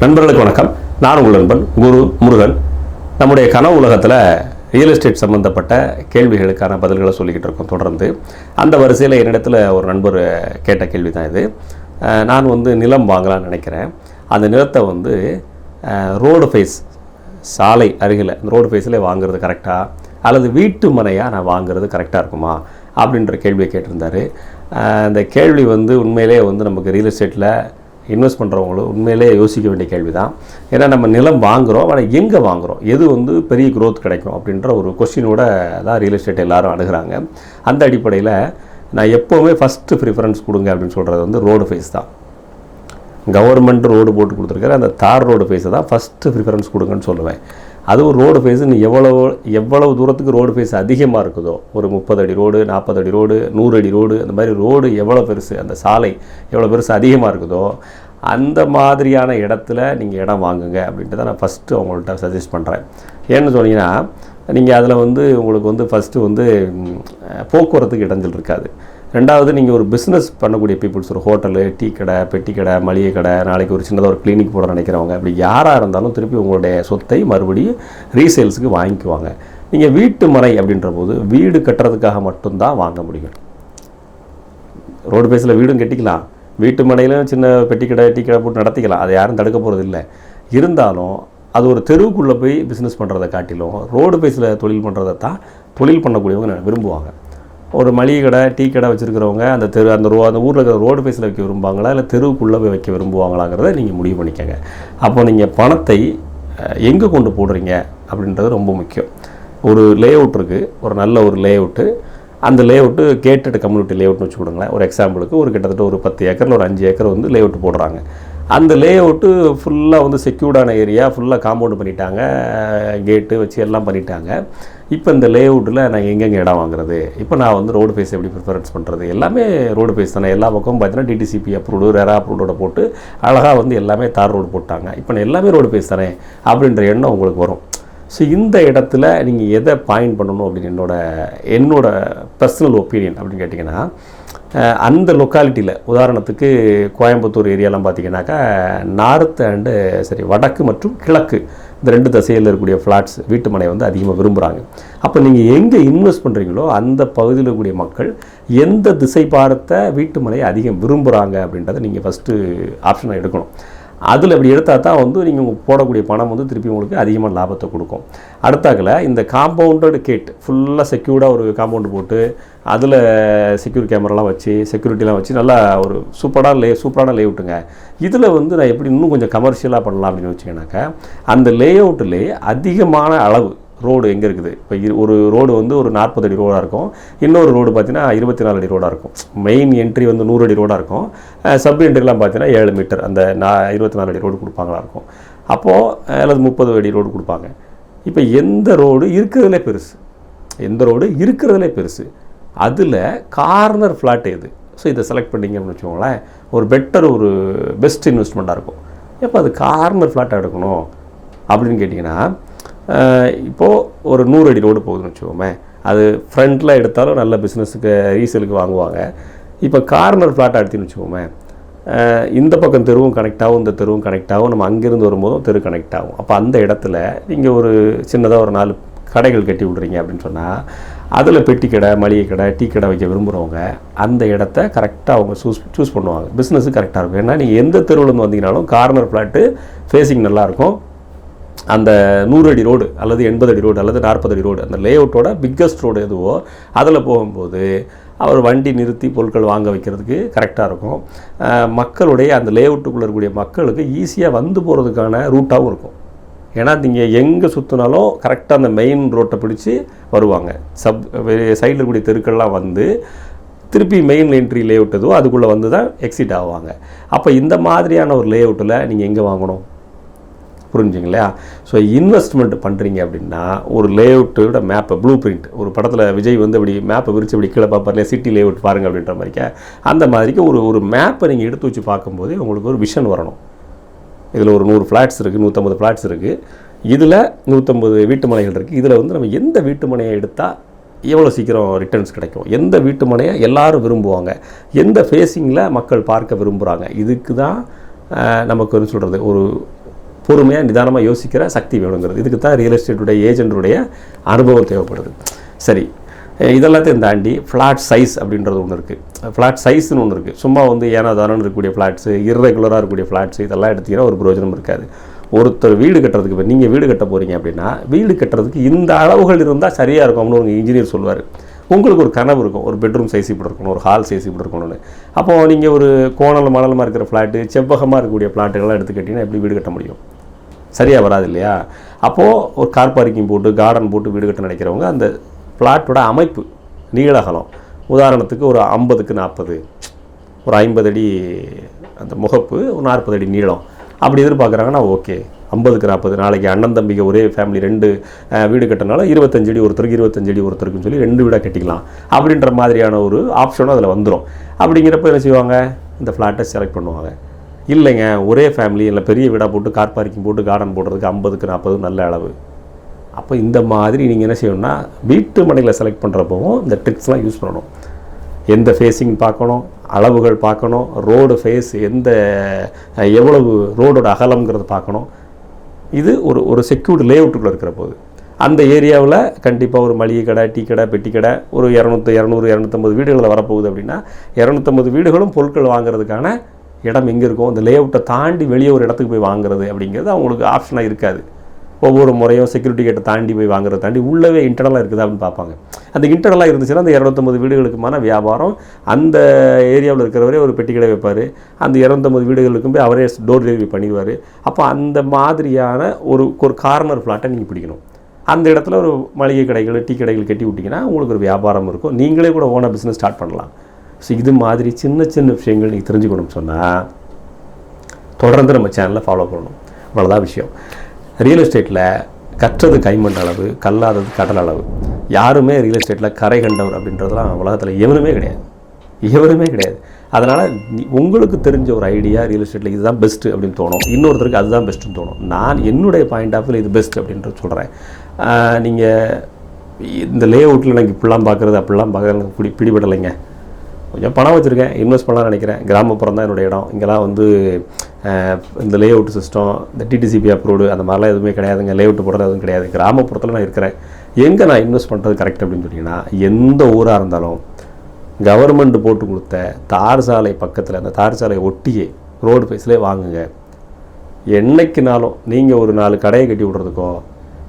நண்பர்களுக்கு வணக்கம். நான் உங்கள் நண்பன் குரு முருகன். நம்முடைய கனவு உலகத்தில் ரியல் எஸ்டேட் சம்மந்தப்பட்ட கேள்விகளுக்கான பதில்களை சொல்லிக்கிட்டு இருக்கோம் தொடர்ந்து. அந்த வரிசையில் என்னிடத்தில் ஒரு நண்பர் கேட்ட கேள்வி தான் இது நான் வந்து நிலம் வாங்கலாம்னு நினைக்கிறேன். அந்த நிலத்தை வந்து ரோடு ஃபேஸ் சாலை அருகில் அந்த ரோடு ஃபேஸில் வாங்குறது கரெக்டாக அல்லது வீட்டு மனையாக நான் வாங்குறது கரெக்டாக இருக்குமா? அப்படின்ற கேள்வியை கேட்டிருந்தாரு. அந்த கேள்வி வந்து உண்மையிலே வந்து நமக்கு ரியல் எஸ்டேட்டில் இன்வெஸ்ட் பண்ணுறவங்களும் உண்மையிலே யோசிக்க வேண்டிய கேள்வி தான் ஏன்னா நம்ம நிலம் வாங்குகிறோம் ஆனால் எங்கே வாங்குகிறோம் எது வந்து பெரிய க்ரோத் கிடைக்கும்? அப்படின்ற ஒரு கொஸ்டினோட தான் ரியல் எஸ்டேட் எல்லாரும் அணுகிறாங்க. அந்த அடிப்படையில் நான் எப்போவுமே ஃபஸ்ட்டு ப்ரிஃபரன்ஸ் கொடுங்க அப்படின்னு சொல்கிறது வந்து ரோடு ஃபேஸ் தான். கவர்மெண்ட் ரோடு போட்டு கொடுத்துருக்காரு அந்த தார் ரோடு ஃபேஸை தான் ஃபஸ்ட்டு ப்ரிஃபரன்ஸ் கொடுங்கன்னு சொல்லுவேன். அதுவும் ரோடு ஃபேஸ் நீ எவ்வளவு எவ்வளவு தூரத்துக்கு ரோடு ஃபேஸ் அதிகமாக இருக்குதோ ஒரு முப்பது அடி ரோடு நாற்பது அடி ரோடு நூறு அடி ரோடு அந்த மாதிரி ரோடு எவ்வளோ பெருசு அந்த சாலை எவ்வளோ பெருசு அதிகமாக இருக்குதோ அந்த மாதிரியான இடத்துல நீங்கள் இடம் வாங்குங்க அப்படின்ட்டு தான் நான் ஃபஸ்ட்டு அவங்கள்ட்ட சஜஸ்ட் பண்ணுறேன் ஏன்னு சொன்னீங்கன்னா நீங்கள் அதில் வந்து உங்களுக்கு வந்து ஃபஸ்ட்டு வந்து போக்குவரத்துக்கு இடைஞ்சல் இருக்காது. ரெண்டாவது நீங்கள் ஒரு பிஸ்னஸ் பண்ணக்கூடிய பீப்புள்ஸ் ஒரு ஹோட்டலு டீ கடை பெட்டி கடை மளிகை கடை நாளைக்கு ஒரு சின்னதாக ஒரு கிளினிக் போட நினைக்கிறவங்க அப்படி யாராக இருந்தாலும் திருப்பி உங்களுடைய சொத்தை மறுபடியும் ரீசேல்ஸுக்கு வாங்கிக்குவாங்க. நீங்கள் வீட்டு மனை அப்படின்ற போது வீடு கட்டுறதுக்காக மட்டும்தான் வாங்க முடியும். ரோடு பேஸில் வீடும் கட்டிக்கலாம். வீட்டு மனையிலும் சின்ன பெட்டி கடை டீ கடை போட்டு நடத்திக்கலாம். அதை யாரும் தடுக்க போகிறது இல்லை. இருந்தாலும் அது ஒரு தெருவுக்குள்ளே போய் பிஸ்னஸ் பண்ணுறதை காட்டிலும் ரோடு பேஸில் தொழில் பண்ணுறதை தான் தொழில் பண்ணக்கூடியவங்க விரும்புவாங்க. ஒரு மளிகை கடை டீ கடை வச்சுருக்கிறவங்க அந்த தெரு அந்த ரோ அந்த ஊரில் இருக்கிற ரோடு ஃபேஸில் வைக்க விரும்புவாங்களா? இல்லை தெருவுக்குள்ளே போய் வைக்க விரும்புவாங்களாங்கிறத நீங்கள் முடிவு பண்ணிக்கங்க. அப்போ நீங்கள் பணத்தை எங்கே கொண்டு போடுறீங்க அப்படின்றது ரொம்ப முக்கியம். ஒரு லே அவுட் இருக்குது ஒரு நல்ல ஒரு லே அவுட்டு அந்த லேஅவுட்டு கேட்டட் கம்யூனிட்டி லேஅவுட்னு வச்சு கொடுங்களேன். ஒரு எக்ஸாம்பிளுக்கு ஒரு கிட்டத்தட்ட ஒரு பத்து ஏக்கரில் ஒரு அஞ்சு ஏக்கர் வந்து லே அவுட் போடுறாங்க. அந்த லே அவுட்டு ஃபுல்லாக வந்து செக்யூர்டான ஏரியா ஃபுல்லாக காம்பவுண்ட் பண்ணிட்டாங்க. கேட்டு வச்சு எல்லாம் பண்ணிட்டாங்க. இப்போ இந்த லேஅவுட்டில் நான் எங்கெங்கே இடம் வாங்குறது? இப்போ நான் வந்து ரோடு ஃபேஸ் எப்படி ப்ரிஃபரன்ஸ் பண்ணுறது எல்லாமே ரோடு ஃபேஸ் தானே. எல்லா பக்கமும் பார்த்தீங்கன்னா டிடிசிபி அப்ரூவ்டு ரெரா அப்ரூவ்டோட போட்டு அழகாக வந்து எல்லாமே தார் ரோடு போட்டாங்க. இப்போ நான் எல்லாமே ரோடு ஃபேஸ் தானே அப்படின்ற எண்ணம் உங்களுக்கு வரும். ஸோ இந்த இடத்துல நீங்கள் எதை பாயிண்ட் பண்ணணும் அப்படின்னு என்னோட என்னோட பர்சனல் ஒப்பீனியன் அப்படின்னு கேட்டிங்கன்னா அந்த லொக்காலிட்டியில் உதாரணத்துக்கு கோயம்புத்தூர் ஏரியாலாம் பார்த்தீங்கன்னாக்கா நார்த் அண்டு சரி வடக்கு மற்றும் கிழக்கு இந்த ரெண்டு திசையில் இருக்கக்கூடிய ஃப்ளாட்ஸ் வீட்டு மனை வந்து அதிகமாக விரும்புகிறாங்க அப்போ நீங்கள் எங்கே இன்வெஸ்ட் பண்ணுறீங்களோ அந்த பகுதியில் இருக்கக்கூடிய மக்கள் எந்த திசை பார்த்த வீட்டு மனையை அதிகம் விரும்புகிறாங்க அப்படின்றத நீங்கள் ஃபஸ்ட்டு ஆப்ஷனை எடுக்கணும். அதில் இப்படி எடுத்தால் தான் வந்து நீங்கள் போடக்கூடிய பணம் வந்து திருப்பி உங்களுக்கு அதிகமாக லாபத்தை கொடுக்கும். அடுத்தாக்கில் இந்த காம்பவுண்டட் கேட் ஃபுல்லாக செக்யூர்டாக ஒரு காம்பவுண்டு போட்டு அதில் செக்யூர் கேமராலாம் வச்சு செக்யூரிட்டிலாம் வச்சு நல்லா ஒரு சூப்பராக லே சூப்பரான லேஅவுட்டுங்க இதில் வந்து நான் எப்படி இன்னும் கொஞ்சம் கமர்ஷியலாக பண்ணலாம் அப்படின்னு வச்சிங்கனாக்கா அந்த லே லேஅவுட்டிலே அதிகமான அளவு ரோடு எங்கே இருக்குது? இப்போ இரு- ஒரு ரோடு வந்து ஒரு நாற்பது அடி ரோடாக இருக்கும். இன்னொரு ரோடு பார்த்தீங்கன்னா இருபத்தி நாலு அடி ரோடாக இருக்கும். மெயின் என்ட்ரி வந்து நூறு அடி ரோடாக இருக்கும். சப் என்ட்ரிலாம் பார்த்தீங்கன்னா ஏழு மீட்டர். அந்த நான் இருபத்தி நாலு அடி ரோடு கொடுப்பாங்களா இருக்கும். அப்போது அல்லது முப்பது அடி ரோடு கொடுப்பாங்க. இப்போ எந்த ரோடு இருக்கிறதுலே பெருசு. எந்த ரோடு இருக்கிறதுலே பெருசு. அதில் கார்னர் ஃப்ளாட் எது? ஸோ இதை செலக்ட் பண்ணிங்கன்னு வச்சுக்கோங்களேன். ஒரு பெட்டர் ஒரு பெஸ்ட் இன்வெஸ்ட்மெண்ட்டாக இருக்கும். எப்போ அது கார்னர் ஃப்ளாட்டாக எடுக்கணும் அப்படின்னு கேட்டிங்கன்னா இப்போது ஒரு நூறு அடி ரோடு போகுதுன்னு வச்சுக்கோமே அது ஃப்ரண்ட்டில் எடுத்தாலும் நல்ல பிஸ்னஸுக்கு ரீசேலுக்கு வாங்குவாங்க. இப்போ கார்னர் ஃப்ளாட் எடுத்துன்னு வச்சுக்கோமே இந்த பக்கம் தெருவும் கனெக்ட் ஆகும் இந்த தெருவும் கனெக்ட் ஆகும் நம்ம அங்கேருந்து வரும்போதும் தெரு கனெக்ட் ஆகும். அப்போ அந்த இடத்துல நீங்கள் ஒரு சின்னதாக ஒரு நாலு கடைகள் கட்டி விட்றீங்க அப்படின்னு சொன்னால் அதில் பெட்டி கடை மளிகை கடை டீ கடை வைக்க விரும்புகிறவங்க அந்த இடத்த கரெக்டாக அவங்க சூஸ் சூஸ் பண்ணுவாங்க. பிஸ்னஸு கரெக்டாக இருக்கும். ஏன்னா நீங்கள் எந்த தெருவுலேருந்து வந்தீங்கனாலும் கார்னர் ஃப்ளாட்டு ஃபேஸிங் நல்லாயிருக்கும் அந்த நூறு அடி ரோடு அல்லது எண்பது அடி ரோடு அல்லது நாற்பது அடி ரோடு அந்த லேஅவுட்டோட பிக்கஸ்ட் ரோடு எதுவோ அதில் போகும்போது அவர் வண்டி நிறுத்தி பொருட்கள் வாங்க வைக்கிறதுக்கு கரெக்டாக இருக்கும். மக்களுடைய அந்த லேஅவுட்டுக்குள்ளே இருக்கக்கூடிய மக்களுக்கு ஈஸியாக வந்து போகிறதுக்கான ரூட்டாகவும் இருக்கும். ஏன்னா நீங்கள் எங்கே சுற்றினாலும் கரெக்டாக அந்த மெயின் ரோட்டை பிடிச்சி வருவாங்க. சப் சைடில் இருக்கக்கூடிய தெருக்கள்லாம் வந்து திருப்பி மெயின் என்ட்ரி லேஅவுட் எதுவோ அதுக்குள்ளே வந்து தான் எக்ஸிட் ஆவாங்க. அப்போ இந்த மாதிரியான ஒரு லேஅவுட்டில் நீங்கள் எங்கே வாங்கணும்? புரிஞ்சுங்களா? ஸோ இன்வெஸ்ட்மெண்ட் பண்ணுறீங்க அப்படின்னா ஒரு லேஅவுட்டோட மேப்பை ப்ளூ பிரிண்ட் ஒரு படத்தில் விஜய் வந்து அப்படி மேப்பை விரித்து அப்படி கீழே பார்ப்பார்ல சிட்டி லேஅவுட் பாருங்க அப்படின்ற மாதிரிக்கா? அந்த மாதிரிக்கு ஒரு ஒரு மேப்பை நீங்கள் எடுத்து வச்சு பார்க்கும்போது உங்களுக்கு ஒரு விஷன் வரணும். இதில் ஒரு நூறு ஃப்ளாட்ஸ் இருக்குது நூற்றம்பது ஃப்ளாட்ஸ் இருக்குது இதில் நூற்றம்பது வீட்டு மனைகள் இருக்குது இதில் வந்து நம்ம எந்த வீட்டு மனையை எடுத்தால் எவ்வளோ சீக்கிரம் ரிட்டர்ன்ஸ் கிடைக்கும்? எந்த வீட்டு மனையை விரும்புவாங்க? எந்த ஃபேஸிங்கில் மக்கள் பார்க்க விரும்புகிறாங்க இதுக்கு தான் நமக்கு வந்து சொல்கிறது ஒரு பொறுமையாக நிதானமாக யோசிக்கிற சக்தி வேணுங்கிறது. இதுக்கு தான் ரியல் எஸ்டேட்டுடைய ஏஜென்ட்டுடைய அனுபவம் தேவைப்படுது. சரி. இதெல்லாத்தையும் தாண்டி ஃப்ளாட் சைஸ் அப்படின்றது ஒன்று இருக்குது ஃப்ளாட் சைஸ்னு ஒன்று இருக்குது சும்மா வந்து ஏனா தானு இருக்கக்கூடிய ஃப்ளாட்ஸு இர்ரெகுலராக இருக்கக்கூடிய ஃப்ளாட்ஸு இதெல்லாம் எடுத்திங்கன்னா ஒரு பிரயோஜனம் இருக்காது. ஒருத்தர் வீடு கட்டுறதுக்கு இப்போ நீங்கள் வீடு கட்ட போகிறீங்க அப்படின்னா வீடு கட்டுறதுக்கு இந்த அளவுகள் இருந்தால் சரியாக இருக்கும்னு ஒரு இன்ஜினியர் சொல்லுவார். உங்களுக்கு ஒரு கனவு இருக்கும். ஒரு பெட்ரூம் சைஸ் இப்படி இருக்கணும் ஒரு ஹால் சைஸ் இப்படி இருக்கணும்னு. அப்போது நீங்கள் ஒரு கோணல் மணலமாக இருக்கிற ஃப்ளாட்டு செவ்வகமாக இருக்கக்கூடிய ஃப்ளாட்டுகள்லாம் எடுத்து கட்டிங்கன்னா எப்படி வீடு கட்ட முடியும்? சரியாக வராது இல்லையா அப்போது ஒரு கார் பார்க்கிங் போட்டு கார்டன் போட்டு வீடு கட்ட நினைக்கிறவங்க அந்த ஃப்ளாட்டோட அமைப்பு நீளகலம். உதாரணத்துக்கு ஒரு ஐம்பதுக்கு நாற்பது ஒரு ஐம்பது அடி அந்த முகப்பு ஒரு நாற்பது அடி நீளம். அப்படி எதிர்பார்க்குறாங்கன்னா ஓகே. ஐம்பதுக்கு நாற்பது நாளைக்கு அண்ணன் தம்பிக்கு ஒரே ஃபேமிலி ரெண்டு வீடு கட்டினால இருபத்தஞ்சு அடி ஒருத்தருக்கு இருபத்தஞ்சு அடி ஒருத்தருக்குன்னு சொல்லி ரெண்டு வீடாக கட்டிக்கலாம். அப்படின்ற மாதிரியான ஒரு ஆப்ஷனும் அதில் வந்துடும் அப்படிங்கிறப்ப என்ன செய்வாங்க? இந்த ஃப்ளாட்டை செலக்ட் பண்ணுவாங்க. இல்லைங்க ஒரே ஃபேமிலி இல்லை பெரிய வீடாக போட்டு கார் பார்க்கிங் போட்டு கார்டன் போடுறதுக்கு ஐம்பதுக்கு நாற்பது நல்ல அளவு. அப்போ இந்த மாதிரி நீங்கள் என்ன செய்யணும்னா வீட்டு மனையில் செலக்ட் பண்ணுறப்பவும் இந்த ட்ரிக்ஸ்லாம் யூஸ் பண்ணணும். எந்த ஃபேஸிங் பார்க்கணும் அளவுகள் பார்க்கணும் ரோடு ஃபேஸ் எந்த எவ்வளவு ரோடோட அகலம்ங்கிறது பார்க்கணும். இது ஒரு ஒரு செக்யூர்டு லேஅவுட்டுக்குள்ளே இருக்கிற போது. அந்த ஏரியாவில் கண்டிப்பாக ஒரு மளிகை கடை டீ கடை பெட்டி கடை ஒரு இரநூத்து இரநூறு இரநூத்தம்பது வீடுகளில் வரப்போகுது அப்படின்னா இரநூத்தம்பது வீடுகளும் பொருட்கள் வாங்குறதுக்கான இடம் எங்கே இருக்கும்? அந்த லேஅவுட்டை தாண்டி வெளியே ஒரு இடத்துக்கு போய் வாங்குறது அப்படிங்கிறது அவங்களுக்கு ஆப்ஷனாக இருக்காது. ஒவ்வொரு முறையும் செக்யூரிட்டி கேட்டை தாண்டி போய் வாங்குறத தாண்டி உள்ளவே இன்டர்னலாக இருக்குது அப்படின்னு பார்ப்பாங்க. அந்த இன்டர்னலாக இருந்துச்சுன்னா அந்த இரநூத்தம்பது வீடுகளுக்குமான வியாபாரம் அந்த ஏரியாவில் இருக்கிறவரே ஒரு பெட்டி கடை வைப்பார். அந்த இரநூத்தம்பது வீடுகளுக்கும் போய் அவரே டோர் டெலிவரி பண்ணிடுவார். அப்போ அந்த மாதிரியான ஒரு ஒரு கார்னர் ஃப்ளாட்டை நீங்கள் பிடிக்கணும். அந்த இடத்துல ஒரு மளிகை கடைகள் டீ கடைகள் கட்டி விட்டிங்கன்னா உங்களுக்கு ஒரு வியாபாரம் இருக்கும். நீங்களே கூட ஓனாக பிஸ்னஸ் ஸ்டார்ட் பண்ணலாம். ஸோ இது மாதிரி சின்ன சின்ன விஷயங்கள் நீங்கள் தெரிஞ்சுக்கணும்னு சொன்னால் தொடர்ந்து நம்ம சேனலை ஃபாலோ பண்ணணும். அவ்வளோதான் விஷயம். ரியல் எஸ்டேட்டில் கற்றது கைமண் அளவு கல்லாதது கடல் அளவு. யாருமே ரியல் எஸ்டேட்டில் கரை கண்டவர் அப்படின்றதெல்லாம் உலகத்தில் எவனுமே கிடையாது. எவருமே கிடையாது. அதனால் உங்களுக்கு தெரிஞ்ச ஒரு ஐடியா ரியல் எஸ்டேட்டில் இதுதான் பெஸ்ட்டு அப்படின்னு தோணும். இன்னொருத்தருக்கு அதுதான் பெஸ்ட்டுன்னு தோணும். நான் என்னுடைய பாயிண்ட் ஆஃப் இது பெஸ்ட் அப்படின்ட்டு சொல்கிறேன் நீங்கள் இந்த லே அவுட்டில் எனக்கு இப்படிலாம் பார்க்குறது அப்படிலாம் பார்க்குறது எனக்கு பிடி பிடிபடலைங்க. கொஞ்சம் பணம் வச்சுருக்கேன் இன்வெஸ்ட் பண்ணலாம்னு நினைக்கிறேன். கிராமப்புறம் தான் என்னுடைய இடம். இங்கெல்லாம் வந்து இந்த லே அவுட் சிஸ்டம் இந்த டிடிசிபி அப்ரூவ்டு அந்த மாதிரிலாம் எதுவுமே கிடையாதுங்க. லே அவுட் போடுறது எதுவும் கிடையாது. கிராமப்புறத்தில் நான் இருக்கிறேன். எங்கே நான் இன்வெஸ்ட் பண்ணுறது கரெக்ட் அப்படின்னு சொன்னீங்கன்னா எந்த ஊராக இருந்தாலும் கவர்மெண்ட் போட்டு கொடுத்த தார் சாலை பக்கத்தில் அந்த தார் சாலை ஒட்டியே ரோடு பேஸ்லேயே வாங்குங்க. என்னைக்குனாலும் நீங்கள் ஒரு நாலு கடையை கட்டி விட்றதுக்கோ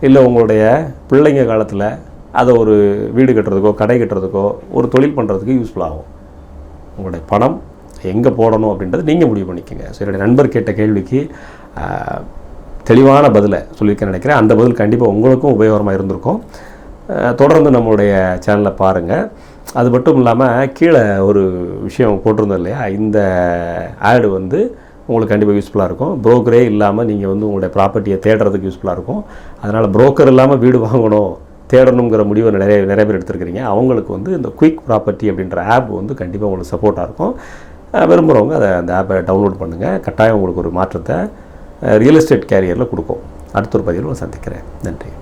இல்லை உங்களுடைய பிள்ளைங்க காலத்தில் அதை ஒரு வீடு கட்டுறதுக்கோ கடை கட்டுறதுக்கோ ஒரு தொழில் பண்ணுறதுக்கு யூஸ்ஃபுல் ஆகும். உங்களுடைய பணம் எங்கே போடணும் அப்படின்றது நீங்கள் முடிவு பண்ணிக்கோங்க. ஸோ என்னுடைய நண்பர் கேட்ட கேள்விக்கு தெளிவான பதிலை சொல்லியிருக்கேன் நினைக்கிறேன். அந்த பதில் கண்டிப்பாக உங்களுக்கும் உபயோகமாக இருந்திருக்கும். தொடர்ந்து நம்மளுடைய சேனலை பாருங்கள் அது மட்டும் இல்லாமல் கீழே ஒரு விஷயம் போட்டிருந்தோம் இல்லையா? இந்த ஆடு வந்து உங்களுக்கு கண்டிப்பாக யூஸ்ஃபுல்லாக இருக்கும். ப்ரோக்கரே இல்லாமல் நீங்கள் வந்து உங்களுடைய ப்ராப்பர்ட்டியை தேடுறதுக்கு யூஸ்ஃபுல்லாக இருக்கும். அதனால் ப்ரோக்கர் இல்லாமல் வீடு வாங்கணும் தேடணுங்கிற முடிவை நிறைய நிறைய பேர் எடுத்திருக்கிறீங்க. அவங்களுக்கு வந்து இந்த குயிக் ப்ராப்பர்ட்டி அப்படின்ற ஆப் வந்து கண்டிப்பாக உங்களுக்கு சப்போர்ட்டாக இருக்கும். விரும்புகிறவங்க அதை அந்த ஆப்பை டவுன்லோட் பண்ணுங்கள் கட்டாயம் உங்களுக்கு ஒரு மாற்றத்தை ரியல் எஸ்டேட் கேரியரில் கொடுக்கும். அடுத்த ஒரு பதிவில் சந்திக்கிறேன். நன்றி.